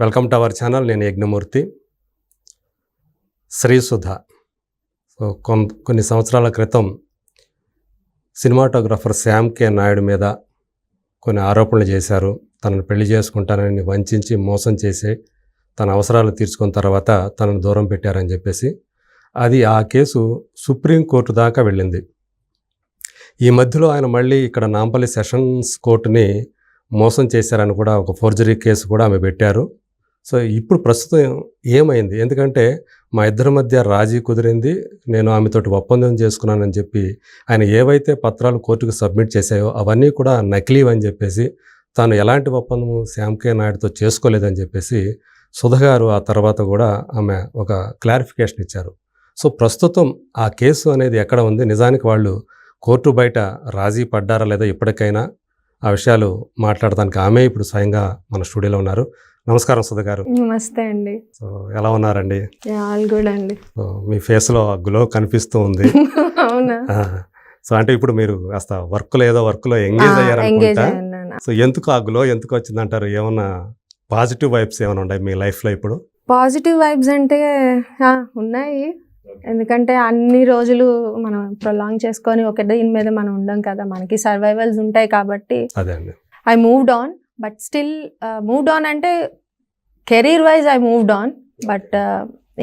Welcome to our channel నేను Yagnamurthy. Srisudha so కొన్ కొన్ని సంవత్సరాల క్రితం సినిమాటోగ్రఫర్ శ్యామ్ కే. నాయుడు మీద కొన్ని ఆరోపణలు చేశారు. తనను పెళ్ళి చేసుకుంటానని వంచి మోసం చేసి తన అవసరాలు తీర్చుకున్న తర్వాత తనను దూరం పెట్టారని చెప్పేసి అది ఆ కేసు సుప్రీంకోర్టు దాకా వెళ్ళింది. ఈ మధ్యలో ఆయన మళ్ళీ ఇక్కడ నాంపల్లి సెషన్స్ కోర్టుని మోసం చేశారని కూడా ఒక ఫోర్జరీ కేసు కూడా ఆమె పెట్టారు. సో ఇప్పుడు ప్రస్తుతం ఏమైంది? ఎందుకంటే మా ఇద్దరి మధ్య రాజీ కుదిరింది. నేను ఆమెతోటి ఒప్పందం చేసుకున్నానని చెప్పి ఆయన ఏవైతే పత్రాలు కోర్టుకు సబ్మిట్ చేశాయో అవన్నీ కూడా నకిలీవని అని చెప్పేసి తాను ఎలాంటి ఒప్పందము శ్యామ్కే నాయుడుతో చేసుకోలేదని చెప్పేసి సుధ గారు ఆ తర్వాత కూడా ఆమె ఒక క్లారిఫికేషన్ ఇచ్చారు. సో ప్రస్తుతం ఆ కేసు అనేది ఎక్కడ ఉంది? నిజానికి వాళ్ళు కోర్టు బయట రాజీ పడ్డారా లేదా ఇప్పటికైనా? ఆ విషయాలు మాట్లాడటానికి ఆమె ఇప్పుడు స్వయంగా మన స్టూడియోలో ఉన్నారు. నమస్కారం సుధ గారు. నమస్తే అండి. సో ఎలా ఉన్నారండి? ఆల్ గుడ్ అండి. సో మీ ఫేస్లో గ్లో కనిపిస్తూ ఉంది. అవునా? సో అంటే ఇప్పుడు మీరు కాస్త వర్క్లో ఏదో వర్క్లో ఎంగేజ్ ఎంగేజ్ అయ్యారనుకుంటా. అయ్యాను సో ఎందుకు ఆ గ్లో ఎందుకు వచ్చిందంటారు ఏమన్నా పాజిటివ్ వైబ్స్ ఏమైనా ఉన్నాయి మీ లైఫ్లో ఇప్పుడు? పాజిటివ్ వైబ్స్ అంటే ఉన్నాయి. ఎందుకంటే అన్ని రోజులు మనం ప్రొలాంగ్ చేసుకొని ఒక దీని మీద మనం ఉండం కదా మనకి సర్వైవల్స్ ఉంటాయి కాబట్టి అదే అండి. I moved on but still moved on అంటే career wise I moved on. But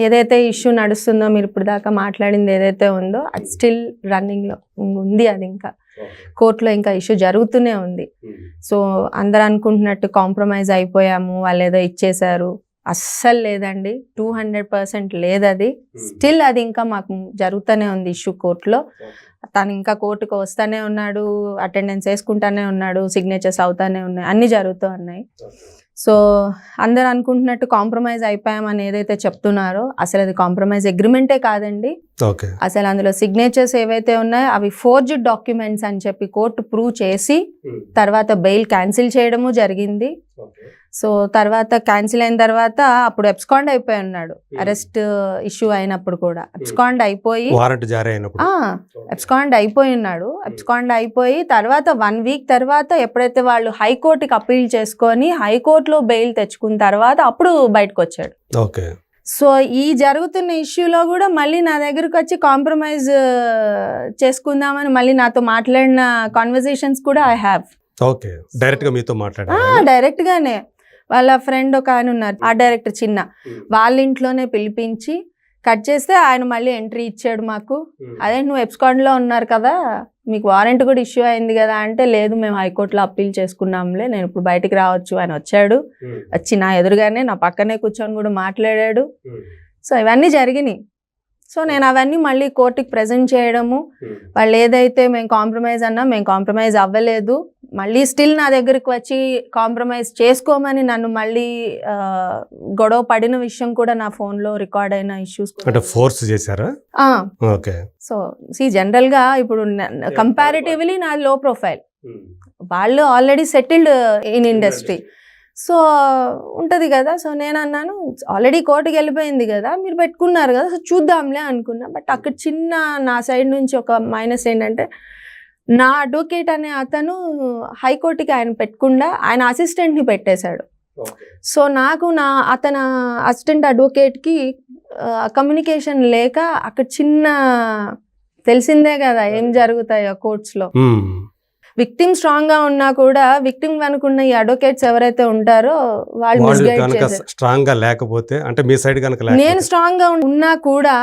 ఏదైతే ఇష్యూ నడుస్తుందో మీరు ఇప్పుడు దాకా మాట్లాడింది ఏదైతే ఉందో అది స్టిల్ రన్నింగ్లో ఉంది అది ఇంకా. కోర్టులో ఇంకా ఇష్యూ జరుగుతూనే ఉంది. సో అందరు అనుకుంటున్నట్టు కాంప్రమైజ్ అయిపోయాము వాళ్ళు ఏదో ఇచ్చేశారు. అస్సలు లేదండి. టూ హండ్రెడ్ పర్సెంట్ లేదు అది స్టిల్ అది ఇంకా మాకు జరుగుతూనే ఉంది ఇష్యూ కోర్టులో. తను ఇంకా కోర్టుకు వస్తానే ఉన్నాడు అటెండెన్స్ వేసుకుంటానే ఉన్నాడు సిగ్నేచర్స్ అవుతానే ఉన్నాయి అన్నీ జరుగుతూ ఉన్నాయి. సో అందరు అనుకుంటున్నట్టు కాంప్రమైజ్ అయిపోయామని ఏదైతే చెప్తున్నారో అసలు అది కాంప్రమైజ్ అగ్రిమెంటే కాదండి. అసలు అందులో సిగ్నేచర్స్ ఏవైతే ఉన్నాయో అవి ఫోర్జ్డ్ డాక్యుమెంట్స్ అని చెప్పి కోర్టు ప్రూవ్ చేసి తర్వాత బెయిల్ క్యాన్సిల్ చేయడము జరిగింది. సో తర్వాత క్యాన్సిల్ అయిన తర్వాత అప్పుడు ఎబ్స్కాండ్ అయిపోయి ఉన్నాడు. అరెస్ట్ ఇష్యూ అయినప్పుడు కూడా. ఎబ్స్కాండ్ అయిపోయి వారెంట్ జారీ అయినప్పుడు. ఎబ్స్కాండ్ అయిపోయి ఉన్నాడు. ఎబ్స్కాండ్ అయిపోయి తర్వాత వన్ వీక్ తర్వాత ఎప్పుడైతే వాళ్ళు హైకోర్టుకి అప్పీల్ చేసుకొని హైకోర్టులో బెయిల్ తెచ్చుకున్న తర్వాత అప్పుడు బయటకు వచ్చాడు ఓకే. సో ఈ జరుగుతున్న ఇష్యూలో కూడా మళ్ళీ నా దగ్గరకు వచ్చి కాంప్రమైజ్ చేసుకుందామని మళ్ళీ నాతో మాట్లాడిన కాన్వర్జేషన్స్ కూడా ఐ హ్యావ్ ఓకే. డైరెక్ట్గా మీతో మాట్లాడారు డైరెక్ట్ గానే వాళ్ళ ఫ్రెండ్ ఒక ఆయన ఉన్నారు ఆ డైరెక్టర్ చిన్న. వాళ్ళ ఇంట్లోనే పిలిపించి కట్ చేస్తే ఆయన మళ్ళీ ఎంట్రీ ఇచ్చాడు మాకు. అదే నువ్వు ఎప్స్కాండ్లో ఉన్నారు కదా మీకు వారెంట్ కూడా ఇష్యూ అయింది కదా అంటే లేదు మేము హైకోర్టులో అప్పీల్ చేసుకున్నాంలే నేను ఇప్పుడు బయటికి రావచ్చు ఆయన వచ్చాడు. వచ్చి నా ఎదురుగానే నా పక్కనే కూర్చొని కూడా మాట్లాడాడు. సో ఇవన్నీ జరిగినాయి. సో నేను అవన్నీ మళ్ళీ కోర్టుకి ప్రజెంట్ చేయడము. వాళ్ళు ఏదైతే మేము కాంప్రమైజ్ అన్నా మేము కాంప్రమైజ్ అవ్వలేదు. మళ్ళీ స్టిల్ నా దగ్గరికి వచ్చి కాంప్రమైజ్ చేసుకోమని నన్ను మళ్ళీ గొడవ పడిన విషయం కూడా నా ఫోన్లో రికార్డ్ అయిన ఇష్యూస్ అంటే ఫోర్స్ చేశారా? ఓకే. సో సి జనరల్గా ఇప్పుడు కంపారిటివ్లీ నా లో ప్రొఫైల్. వాళ్ళు already settled in industry so ఉంటుంది కదా. సో నేను అన్నాను ఆల్రెడీ కోర్టుకి వెళ్ళిపోయింది కదా మీరు పెట్టుకున్నారు కదా సో చూద్దాంలే అనుకున్నా. బట్ అక్కడ చిన్న నా సైడ్ నుంచి ఒక మైనస్ ఏంటంటే నా అడ్వకేట్ అనే అతను హైకోర్టుకి ఆయన పెట్టకుండా ఆయన అసిస్టెంట్ని పెట్టేశాడు. సో నాకు నా అతను అసిస్టెంట్ అడ్వకేట్కి కమ్యూనికేషన్ లేక అక్కడ చిన్న తెలిసిందే కదా ఏం జరుగుతాయో కోర్ట్స్లో. విక్టిమ్ స్ట్రాంగ్గా ఉన్నా కూడా విక్టిమ్ అనుకున్న ఈ అడ్వకేట్స్ ఎవరైతే ఉంటారో వాళ్ళు మిస్గైడ్ స్ట్రాంగ్గా లేకపోతే అంటే మీ సైడ్ కనుక నేను స్ట్రాంగ్గా ఉన్నా కూడా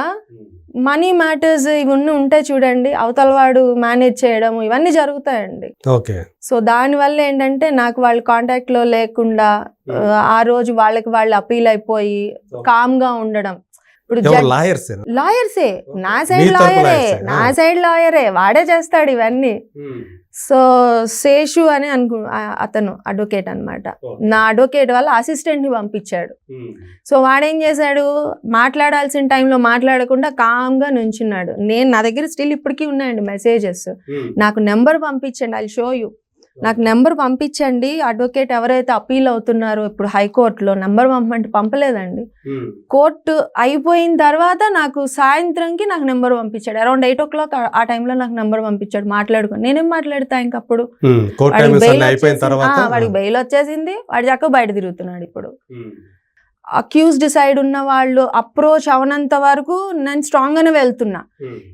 మనీ మ్యాటర్స్ ఇవన్నీ ఉంటాయి చూడండి అవతల వాడు మేనేజ్ చేయడం ఇవన్నీ జరుగుతాయండి. ఓకే. సో దానివల్ల ఏంటంటే నాకు వాళ్ళ కాంటాక్ట్లో లేకుండా ఆ, ఆ రోజు వాళ్ళకి వాళ్ళు అపీల్ అయిపోయి కామ్గా ఉండడం. ఇప్పుడు లాయర్స్ లాయర్సే. నా సైడ్ లాయరే? నా సైడ్ లాయరే. వాడే చేస్తాడు ఇవన్నీ. సో శేషు అని అనుకు అతను అడ్వకేట్ అన్నమాట. నా అడ్వకేట్ వాళ్ళ అసిస్టెంట్ని పంపించాడు. సో వాడేం చేశాడు? మాట్లాడాల్సిన టైంలో మాట్లాడకుండా కామ్గా నుంచున్నాడు. నేను నా దగ్గర స్టిల్ ఇప్పటికీ ఉన్నాయండి మెసేజెస్. నాకు నెంబర్ పంపించండి ఐ షో యూ. నాకు నెంబర్ పంపించండి. అడ్వకేట్ ఎవరైతే అపీల్ అవుతున్నారో ఇప్పుడు హైకోర్టులో నెంబర్ పంపమంటే పంపలేదండి. కోర్టు అయిపోయిన తర్వాత నాకు సాయంత్రంకి నాకు నెంబర్ పంపించాడు. అరౌండ్ ఎయిట్ ఓ క్లాక్ ఆ టైంలో నాకు నెంబర్ పంపించాడు మాట్లాడుకో నేనేం మాట్లాడతా ఇంకప్పుడు వాడికి బెయిల్ వాడికి బెయిల్ వచ్చేసింది. వాడి చక్క బయట తిరుగుతున్నాడు ఇప్పుడు. అక్యూజ్డ్ సైడ్ ఉన్న వాళ్ళు అప్రోచ్ అవనంత వరకు నేను స్ట్రాంగ్గానే వెళ్తున్నా.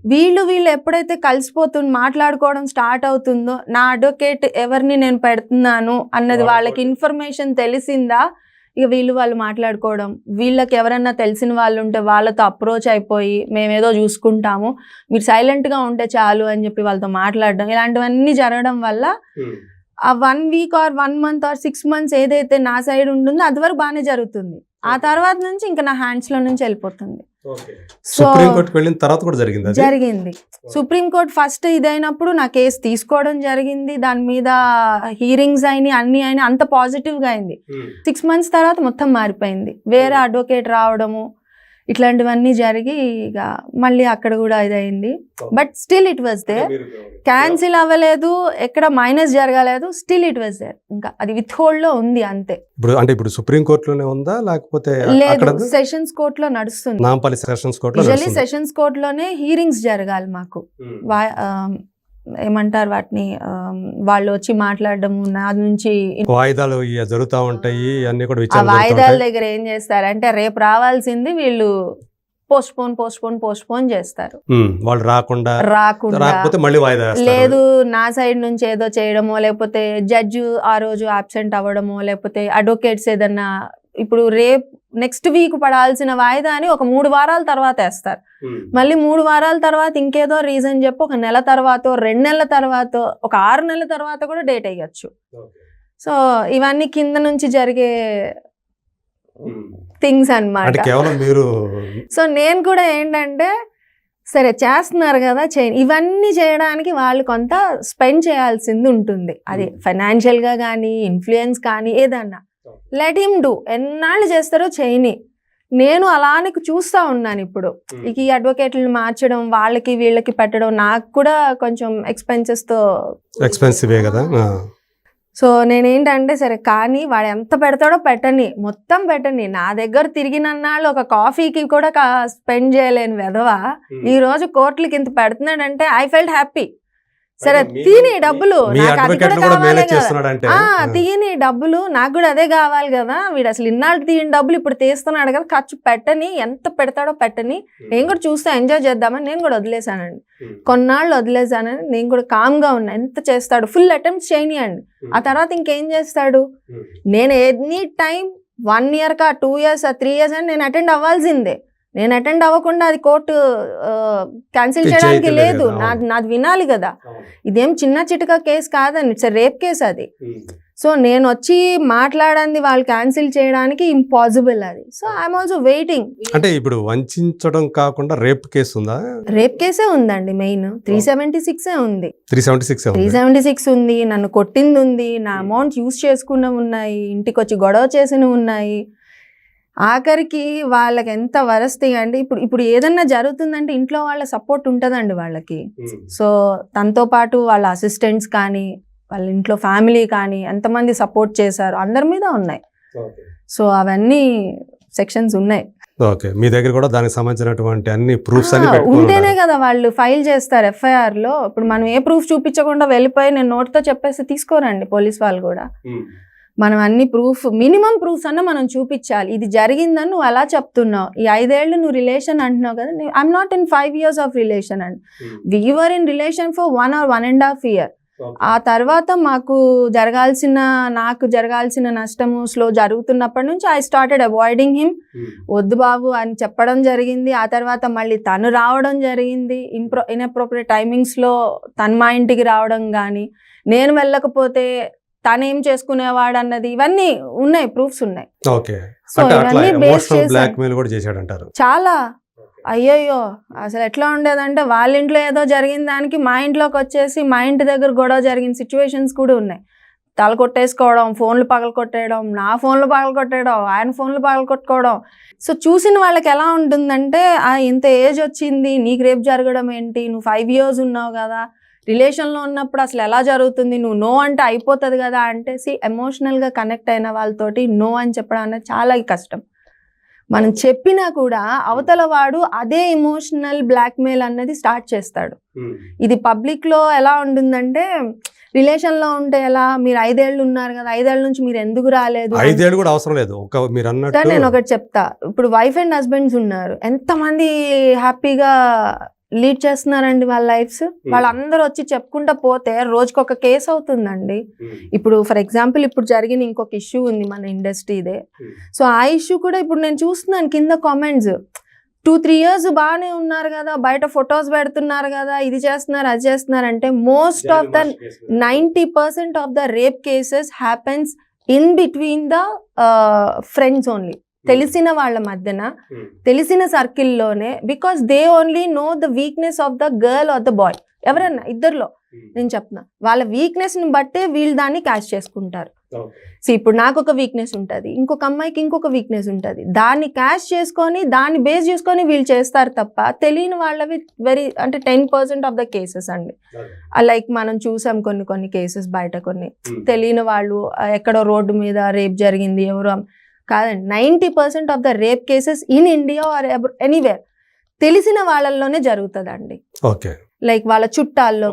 వీళ్ళు వీళ్ళు ఎప్పుడైతే కలిసిపోతు మాట్లాడుకోవడం స్టార్ట్ అవుతుందో నా అడ్వకేట్ ఎవరిని నేను పెడుతున్నాను అన్నది వాళ్ళ వాళ్ళకి. ఇన్ఫర్మేషన్ తెలిసిందా? ఇక వీళ్ళు వాళ్ళు మాట్లాడుకోవడం వీళ్ళకి ఎవరన్నా తెలిసిన వాళ్ళు ఉంటే వాళ్ళతో అప్రోచ్ అయిపోయి మేమేదో చూసుకుంటాము మీరు సైలెంట్గా ఉంటే చాలు అని చెప్పి వాళ్ళతో మాట్లాడడం ఇలాంటివన్నీ జరగడం వల్ల ఆ one week or one month or six months ఏదైతే నా సైడ్ ఉంటుందో అది వరకు బాగానే జరుగుతుంది. ఆ తర్వాత నుంచి ఇంకా నా హ్యాండ్స్లో నుంచి వెళ్ళిపోతుంది. సో వెళ్ళిన తర్వాత కూడా జరిగింది జరిగింది. సుప్రీంకోర్టు ఫస్ట్ ఇదైనప్పుడు నా కేసు తీసుకోవడం జరిగింది. దాని మీద హీరింగ్స్ అయినాయి అన్ని అయినాయి అంత పాజిటివ్గా అయింది. సిక్స్ మంత్స్ తర్వాత మొత్తం మారిపోయింది. వేరే అడ్వకేట్ రావడము ఇట్లాంటివన్నీ జరిగి ఇక మళ్ళీ అక్కడ కూడా ఇదైంది but still it was there cancel అవ్వలేదు ఎక్కడ మైనస్ జరగలేదు స్టిల్ ఇట్ వాజ్ దేర్ ఇంకా అది విత్ హోల్డ్లో ఉంది అంతే. ఇప్పుడు అంటే ఇప్పుడు సుప్రీం కోర్టులోనే ఉందా? లేకపోతే లేదు సెషన్స్ కోర్ట్లో నడుస్తుంది. నాంపల్లి సెషన్స్ నడుస్తుంది. సెషన్స్ కోర్ట్లోనే హీరింగ్స్ జరగాలి మాకు. వా- ఆమ్, ఏమంటారు వాటిని వాళ్ళు వచ్చి మాట్లాడడము నా నుంచి వాయిదాలు జరుగుతూ ఉంటాయి అన్ని కూడా ఆ వాయిదాల. దగ్గర ఏం చేస్తారంటే రేపు రావాల్సింది వీళ్ళు postpone postpone postpone చేస్తారు వాళ్ళు రాకుండా రాకుండా రాకపోతే మళ్ళీ వాయిదా వేస్తారు. లేదు నా సైడ్ నుంచి ఏదో చేయడమో లేకపోతే జడ్జి ఆ రోజు అబ్సెంట్ అవ్వడమో లేకపోతే అడ్వకేట్స్ ఏదన్నా ఇప్పుడు రేపు నెక్స్ట్ వీక్ పడాల్సిన వాయిదా అని ఒక మూడు వారాల తర్వాత వేస్తారు. మళ్ళీ మూడు వారాల తర్వాత ఇంకేదో రీజన్ చెప్పి ఒక నెల తర్వాత రెండు నెలల తర్వాత ఒక ఆరు నెలల తర్వాత కూడా డేట్ వేయచ్చు. సో ఇవన్నీ కింద నుంచి జరిగే. థింగ్స్ మీరు సో నేను కూడా ఏంటంటే సరే చేస్తున్నారు కదా చేయ ఇవన్నీ చేయడానికి వాళ్ళు కొంత స్పెండ్ చేయాల్సింది ఉంటుంది అది. ఫైనాన్షియల్గా కానీ ఇన్ఫ్లుయెన్స్ కానీ ఏదన్నా లెట్ హిమ్ డూ ఎన్నాళ్ళు చేస్తారో చేయని. నేను అలానే చూస్తూ ఉన్నాను ఇప్పుడు. ఇక ఈ అడ్వకేట్లను మార్చడం వాళ్ళకి వీళ్ళకి పెట్టడం నాకు కూడా కొంచెం ఎక్స్పెన్సెస్తో ఎక్స్పెన్సివే కదా. సో నేనేంటంటే సరే కానీ వాడు ఎంత పెడతాడో పెట్టని. మొత్తం పెట్టని. నా దగ్గర తిరిగినన్నాళ్ళు ఒక కాఫీకి కూడా స్పెండ్ చేయలేని వెధవ. ఈ రోజు కోర్టులకి ఇంత పెడుతున్నాడంటే ఐ ఫెల్ట్ హ్యాపీ సరే తీని డబ్బులు. తీయని డబ్బులు నాకు కూడా అదే కావాలి కదా. వీడు అసలు ఇన్నాళ్ళు తీయని డబ్బులు ఇప్పుడు తీస్తున్నాడు కదా. ఖర్చు పెట్టని ఎంత పెడతాడో పెట్టని. నేను కూడా చూస్తే ఎంజాయ్ చేద్దామని నేను కూడా వదిలేశానండి. కొన్నాళ్ళు వదిలేశానని నేను కూడా కామ్గా ఉన్నా. ఎంత చేస్తాడు? ఫుల్ అటెంప్ట్స్ చేయనియండి. ఆ తర్వాత ఇంకేం చేస్తాడు? నేను ఎనీ టైం వన్ ఇయర్ కా టూ ఇయర్స్ త్రీ ఇయర్స్ అని నేను అటెండ్ అవ్వాల్సిందే. నేను అటెండ్ అవ్వకుండా అది కోర్టు క్యాన్సిల్ చేయడానికి లేదు. నాది నాది వినాలి కదా. ఇదేం చిన్న చిటక కేసు కాదండి. ఇట్స్ రేప్ కేసు అది. సో నేను వచ్చి మాట్లాడంది వాళ్ళు క్యాన్సిల్ చేయడానికి ఇంపాసిబుల్ అది. So I'm also waiting. అంటే ఇప్పుడు వంచడం కాకుండా రేప్ కేసు ఉందా? రేప్ కేసే ఉందండి మెయిన్. త్రీ సెవెంటీ సిక్సే ఉంది. Three seventy six three seventy six ఉంది నన్ను కొట్టింది ఉంది నా అమౌంట్ యూస్ చేసుకున్నవి ఉన్నాయి ఇంటికి వచ్చి గొడవ చేసినవి ఉన్నాయి. ఆఖరికి వాళ్ళకి ఎంత వరస్తి అండి. ఇప్పుడు ఇప్పుడు ఏదన్నా జరుగుతుందంటే ఇంట్లో వాళ్ళ సపోర్ట్ ఉంటుందండి వాళ్ళకి. సో తనతో పాటు వాళ్ళ అసిస్టెంట్స్ కానీ వాళ్ళ ఇంట్లో ఫ్యామిలీ కానీ ఎంతమంది సపోర్ట్ చేశారు అందరి మీద ఉన్నాయి. సో అవన్నీ సెక్షన్స్ ఉన్నాయి. ఓకే. మీ దగ్గర కూడా దానికి సంబంధించినటువంటి అన్ని ప్రూఫ్స్ అన్ని ఉంటేనే. కదా వాళ్ళు ఫైల్ చేస్తారు ఎఫ్ఐఆర్లో ఇప్పుడు మనం ఏ ప్రూఫ్ చూపించకుండా వెళ్ళిపోయి నేను నోట్తో చెప్పేసి తీసుకోరండి పోలీస్ వాళ్ళు కూడా. మనం అన్ని ప్రూఫ్ మినిమం ప్రూఫ్స్ అన్న మనం చూపించాలి. ఇది జరిగిందని నువ్వు అలా చెప్తున్నావు. ఈ ఐదేళ్ళు నువ్వు రిలేషన్ అంటున్నావు కదా I'm not in five years of relation and. We were in relation for one or one and half year. ఆ తర్వాత మాకు జరగాల్సిన నాకు జరగాల్సిన నష్టము స్లో జరుగుతున్నప్పటి నుంచి ఐ స్టార్టెడ్ అవాయిడింగ్ హిమ్. వద్దు బాబు అని చెప్పడం జరిగింది. ఆ తర్వాత మళ్ళీ తను రావడం జరిగింది. ఇంప్రో ఇన్అప్రోప్రియట్ టైమింగ్స్లో తను మా ఇంటికి రావడం కానీ నేను వెళ్ళకపోతే తనేం చేసుకునేవాడు అన్నది ఇవన్నీ ఉన్నాయి ప్రూఫ్స్ ఉన్నాయి. సో ఇవన్నీ బేస్ చేశాడంటారు. చాలా. అయ్యయ్యో అసలు ఎట్లా ఉండేదంటే వాళ్ళ ఇంట్లో ఏదో జరిగిన దానికి మా ఇంట్లోకి వచ్చేసి మా ఇంటి దగ్గర గొడవ జరిగిన సిచ్యువేషన్స్ కూడా ఉన్నాయి. తల కొట్టేసుకోవడం ఫోన్లు పగల కొట్టేయడం నా ఫోన్లు పగల కొట్టేయడం ఆయన ఫోన్లు పగల కొట్టుకోవడం. సో చూసిన వాళ్ళకి ఎలా ఉంటుందంటే ఆ ఇంత ఏజ్ వచ్చింది నీకు రేపు జరగడం ఏంటి నువ్వు ఫైవ్ ఇయర్స్ ఉన్నావు కదా రిలేషన్లో ఉన్నప్పుడు అసలు ఎలా జరుగుతుంది? నువ్వు నో అంటే అయిపోతుంది కదా అంటే సి ఎమోషనల్గా కనెక్ట్ అయిన వాళ్ళతోటి నో అని చెప్పడం అనేది చాలా కష్టం. మనం చెప్పినా కూడా అవతల వాడు అదే ఎమోషనల్ బ్లాక్మెయిల్ అన్నది స్టార్ట్ చేస్తాడు. ఇది పబ్లిక్లో ఎలా ఉంటుందంటే రిలేషన్లో ఉంటే ఎలా? మీరు ఐదేళ్ళు ఉన్నారు కదా ఐదేళ్ళ నుంచి మీరు ఎందుకు రాలేదు? ఐదేళ్ళు కూడా అవసరం లేదు. ఒక మీరు సార్ అన్నట్టు నేను ఒకటి చెప్తా. ఇప్పుడు వైఫ్ అండ్ హస్బెండ్స్ ఉన్నారు. ఎంతమంది హ్యాపీగా లీడ్ చేస్తున్నారండి వాళ్ళ లైఫ్స్. వాళ్ళందరూ వచ్చి చెప్పుకుంటా పోతే రోజుకి ఒక కేసు అవుతుందండి. ఇప్పుడు ఫర్ ఎగ్జాంపుల్ ఇప్పుడు జరిగిన ఇంకొక ఇష్యూ ఉంది మన ఇండస్ట్రీదే. సో ఆ ఇష్యూ కూడా ఇప్పుడు నేను చూస్తున్నాను కింద కామెంట్స్. టూ త్రీ ఇయర్స్ బాగానే ఉన్నారు కదా బయట ఫొటోస్ పెడుతున్నారు కదా ఇది చేస్తున్నారు అది చేస్తున్నారు అంటే most of the ninety percent of the rape cases happens in between the friends only తెలిసిన వాళ్ళ మధ్యన తెలిసిన సర్కిల్లోనే because they only know the weakness of the girl or the boy ఎవరన్నా ఇద్దరిలో. నేను చెప్తున్నా వాళ్ళ వీక్నెస్ని బట్టే వీళ్ళు దాన్ని క్యాచ్ చేసుకుంటారు. సో ఇప్పుడు నాకు ఒక వీక్నెస్ ఉంటుంది ఇంకొక అమ్మాయికి ఇంకొక వీక్నెస్ ఉంటుంది. దాన్ని క్యాచ్ చేసుకొని దాన్ని బేస్ చేసుకొని వీళ్ళు చేస్తారు తప్ప తెలియని వాళ్ళవి వెరీ అంటే ten percent of the cases అండి. లైక్ మనం చూసాం కొన్ని కొన్ని కేసెస్ బయట కొన్ని. తెలియని వాళ్ళు ఎక్కడో రోడ్డు మీద రేప్ జరిగింది ఎవరో కాదండి. Ninety percent of the rape cases in India or anywhere. తెలిసిన వాళ్ళల్లోనే జరుగుతుందండి. ఓకే. లైక్ వాళ్ళ చుట్టాల్లో